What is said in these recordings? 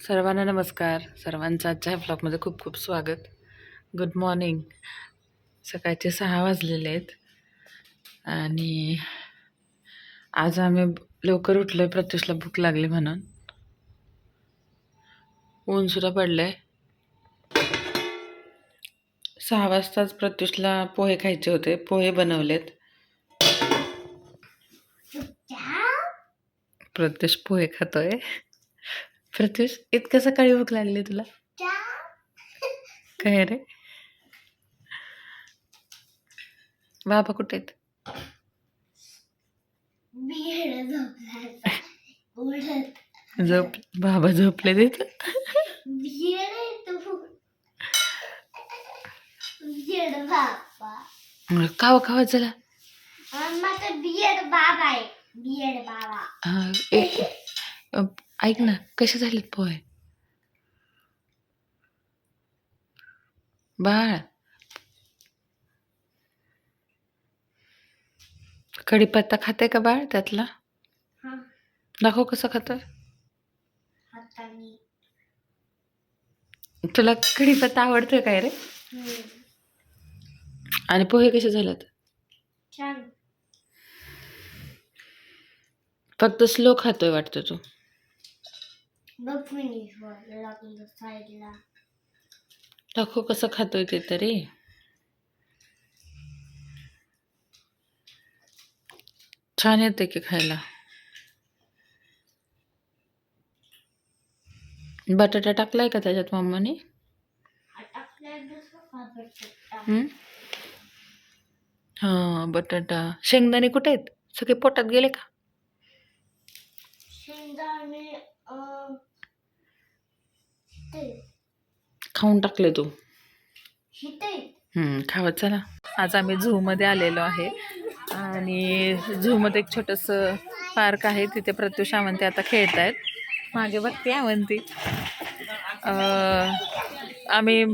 सर्वांना नमस्कार. सर्वांचं आजच्या ब्लॉगमध्ये खूप खूप स्वागत. गुड मॉर्निंग सकाळचे सहा वाजलेले आहेत. आणि आज आम्ही लवकर उठलो आहे प्रत्युषला भूक लागली म्हणून. ऊनसुद्धा पडलं आहे सहा वाजताच प्रत्युषला पोहे खायचे होते. पोहे बनवलेत. प्रत्युष पोहे खातोय. प्रत्युष इतकं सकाळी भूक लागली तुला? काय रे? बाबा कुठे आहेत? झोप बाबा झोपले देत. खावा खावा चला. हा, ए- अ, ऐक ना कसे झालेत पोहे? बाळ. कढीपत्ता खाते का बाळ त्यातला? दाखव कसं खातोय तुला कढीपत्ता आवडतोय काय रे? आणि पोहे कसे झालेत? छान. फक्त स्लो खातोय वाटतं तू. बघ फिनिश लागलं साईडला. दाखव कसं खातोय ते तरी. छान येते की खायला. बटाटा टाकलाय का त्याच्यात मम्माने? हा बटाटा. शेंगदाणे कुठे आहेत? सगळे पोटात गेले का? शेंगदाणे खाऊन टाकले तू. हिते हम्म, खावं चला. आज आम्ही झूमध्ये आलेलो आहे. आणि झूमध्ये एक छोटंसं पार्क आहे. तिथे प्रत्युष आवंती आता खेळत आहेत मागे बघते आवंती अं, आम्ही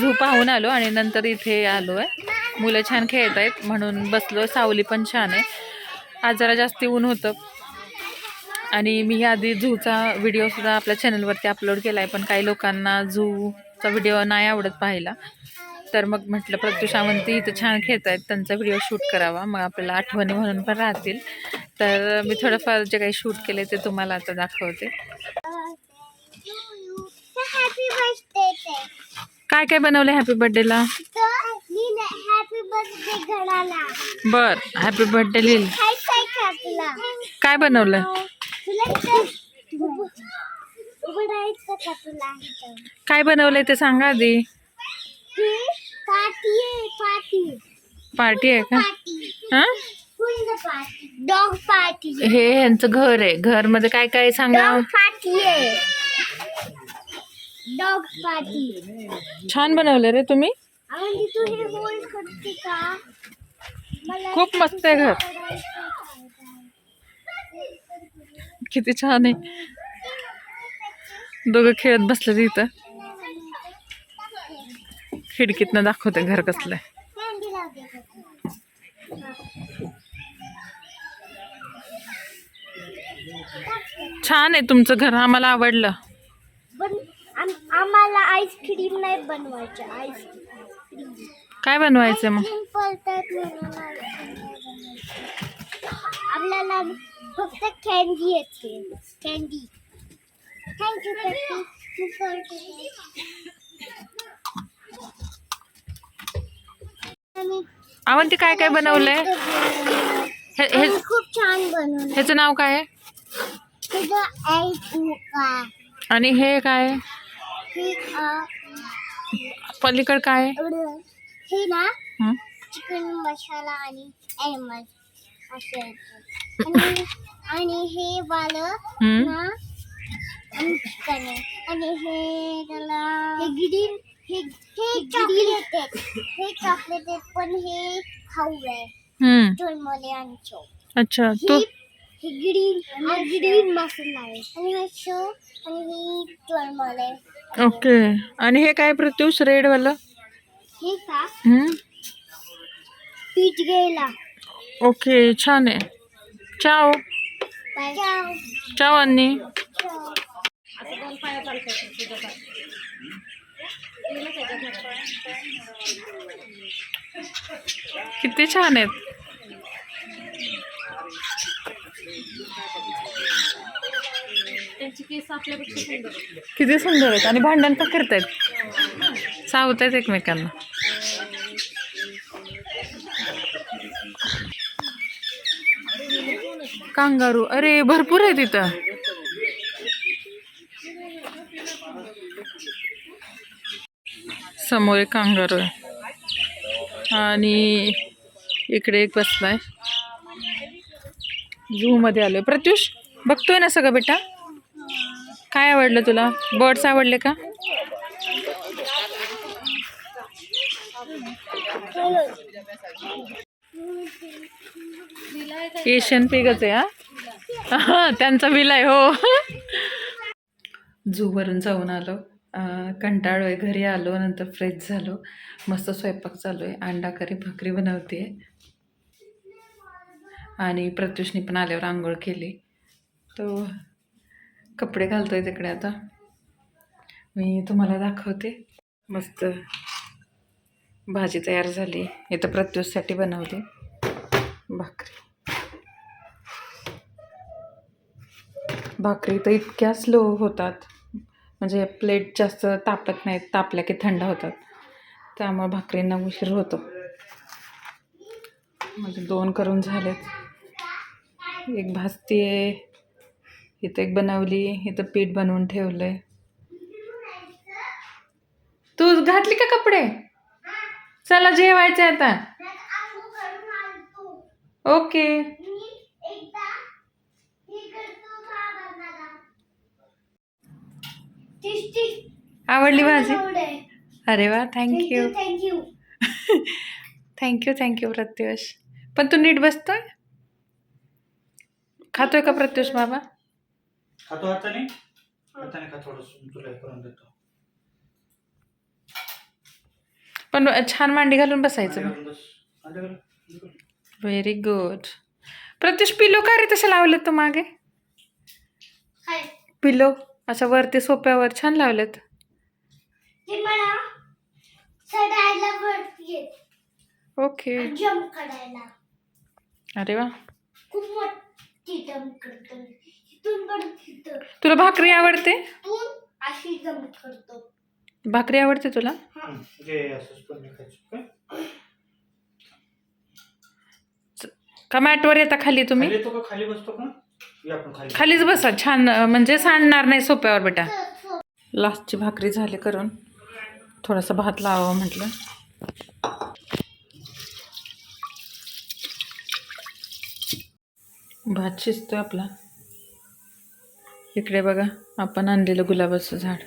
झू पाहून आलो आणि नंतर इथे आलो आहे मुलं छान खेळत आहेत म्हणून बसलो सावली पण छान आहे. आज जरा जास्ती ऊन होतं. आणि मी आधी झूचा व्हिडिओसुद्धा आपल्या चॅनलवरती अपलोड केला आहे पण काही लोकांना झूचा व्हिडिओ नाही आवडत पाहायला. तर मग म्हटलं प्रत्युष आवंती इथं छान खेळत आहेत त्यांचा व्हिडिओ शूट करावा. मग आपल्याला आठवणी म्हणून पण राहतील. तर मी थोडंफार जे काही शूट केले ते तुम्हाला आता दाखवते. काय काय बनवलं हॅपी बर्थडेला बर हॅपी बर्थडे लिहिल. काय बनवलं? काय बनवलंय ते सांगा आधी. पार्टी आहे पार्टी पार्टी आहे का? हां? डॉग पार्टी हे यांचं घर आहे. घरमध्ये काय काय सांगा डॉग पार्टी आहे डॉग पार्टी छान बनवलं रे तुम्ही. आणि तू हे होल्ड करते का? मला खूप मस्त आहे घर. किती छान आहे. दोघं खेळत बसले तिथं खिडकीतनं दाखवते घर कसलं? छान आहे तुमचं घर आम्हाला आवडलं. आम्हाला आईस्क्रीम नाही बनवायचं आईस्क्रीम काय बनवायचं मग. आपल्याला फक्त कॅन्डी येते. कॅन्डी थँक्यू अवंती काय काय बनवलंय? हे हे खूप छान बनवलं. ह्याचं नाव काय आहे? तुझं ऐकू का आणि हे काय? आहे? हे अ, पलीकड काय? आहे हे ना हं? चिकन मसाला आणि ॲनिमल असं येतं. आणि आणि हे वालं हं? ना आणि चिकन आहे आणि हे त्याला हे ग्रीन हे हे चॉकलेट आहे हे चॉकलेट आहे पण हे खाऊ आहे. हं. चो. अच्छा तू हे हे ग्रीन आणि ग्रीन मसाला आहे. आणि हे शो आणि हे टोलमोले ओके. आणि हे काय प्रत्युष रेड वालं? हे का? हं? पीठ गेला ओके छान आहे. चाव चाव अन्नी. किती छान आहेत. त्यांची केस आपल्यापेक्षा सुंदर आहेत. किती सुंदर आहेत. आणि भांडण पण करतायत? चावत आहेत एकमेकांना. कांगारू. अरे भरपूर आहे तिथं. समोर एक कांगारू आहे. आणि इकडे एक बसलाय झू मध्ये आलोय. प्रत्युष बघतोय ना सगळं बेटा? काय आवडलं तुला? बर्ड्स आवडले का? एशियन पिगच आहे हा? त्यांचा विलाय हो. झूवरून जाऊन आलो. कंटाळो कंटाळलो आहे घरी आलो नंतर फ्रेश झालो. मस्त स्वयंपाक चालू आहे अंडा करी भाकरी बनवते. आणि प्रत्युषनी पण आल्यावर आंघोळ केली. तो कपडे घालतो आहे तिकडे आता. मी तुम्हाला दाखवते. मस्त भाजी तयार झाली. इथं प्रत्युषसाठी बनवली भाकरी. भाकरी तर इतक्या स्लो होतात. म्हणजे प्लेट जास्त तापत नाहीत तापल्या की थंड होतात. त्यामुळे भाकरींना उशीर होतो. म्हणजे दोन करून झालेत. एक भाजती आहे इथं एक बनवली इथं पीठ बनवून ठेवलंय. तू घातली का कपडे? चला जेवायचं आहे आता ओके आवडली भाजी? अरे वा thank you thank you thank you thank you Pratyush. पण तू नीट बसतोय? खातोय का प्रत्युष बाबा? खातो हाताने? हाताने खा थोडंसं तुला करून देतो. पण छान मांडी घालून बसायचं. व्हेरी गुड प्रत्युष पिलो का रे तसं लावलं तू मागे? पिलो. असं वरती सोप्यावर छान लावलेत. ओके. अरे वा. तुला भाकरी आवडते? भाकरी आवडते तुला? हं? का मॅटवर येता खाली तुम्ही? खाली येतो का? खाली बसतो का? खालीच बसा छान म्हणजे सांडणार नाही सोप्यावर बेटा. लास्टची भाकरी झाली करून. थोडासा भात लावावं म्हटलं. भात शिजतोय आपला. इकडे बघा आपण आणलेलं गुलाबाचं झाड.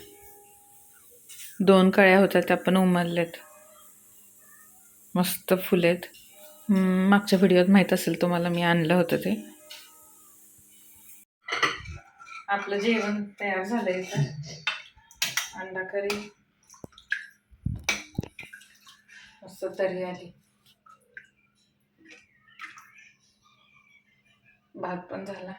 दोन कळ्या होत्या त्या पण उमलल्यात मस्त फुले आहेत हम्म, मागच्या व्हिडिओत माहीत असेल तुम्हाला मी आणलं होतं ते. आपलं जेवण तयार झालं इथं. अंडा करी. मस्त तरी आली. भात पण झाला.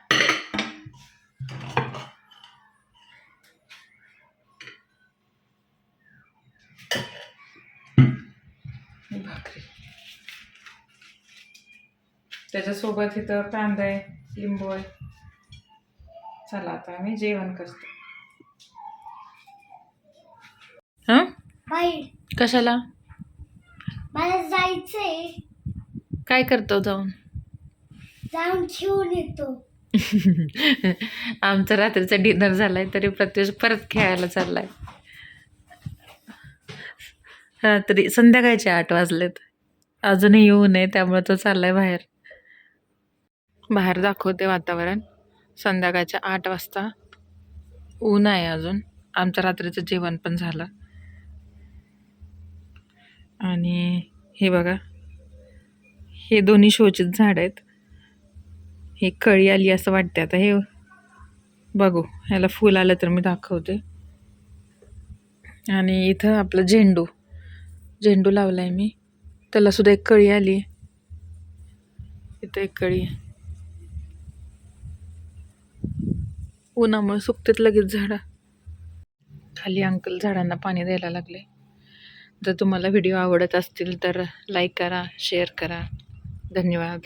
भाकरी. त्याच्यासोबत इथं कांदा आहे लिंबू आहे. चला आता आम्ही जेवण करतो. हं? बाहेर कशाला? मला जायचंय. काय करतो जाऊन? जाऊन घेऊन येतो. आमचा रात्रीचा डिनर झालाय तरी प्रत्युष परत खेळायला चाललाय. रात्री संध्याकाळचे आठ वाजलेत. अजूनही येऊ नये त्यामुळे तो चाललाय बाहेर. बाहेर दाखवते वातावरण. संध्याकाळच्या आठ वाजता. ऊन आहे अजून. आमचं रात्रीचं जेवण पण झालं. आणि हे बघा. हे दोन्ही शोचीत झाड आहेत. हे कळी आली असं वाटते आता हे बघू. ह्याला फूल आलं तर मी दाखवते. आणि इथं आपलं झेंडू. झेंडू लावला आहे मी. त्याला सुद्धा एक कळी आली. इथं एक कळी उन्हामुळे सुकतेत लगेच झाडं. खाली अंकल झाडांना पाणी द्यायला लागले. जर तुम्हाला व्हिडिओ आवडत असतील तर लाईक करा शेअर करा. धन्यवाद.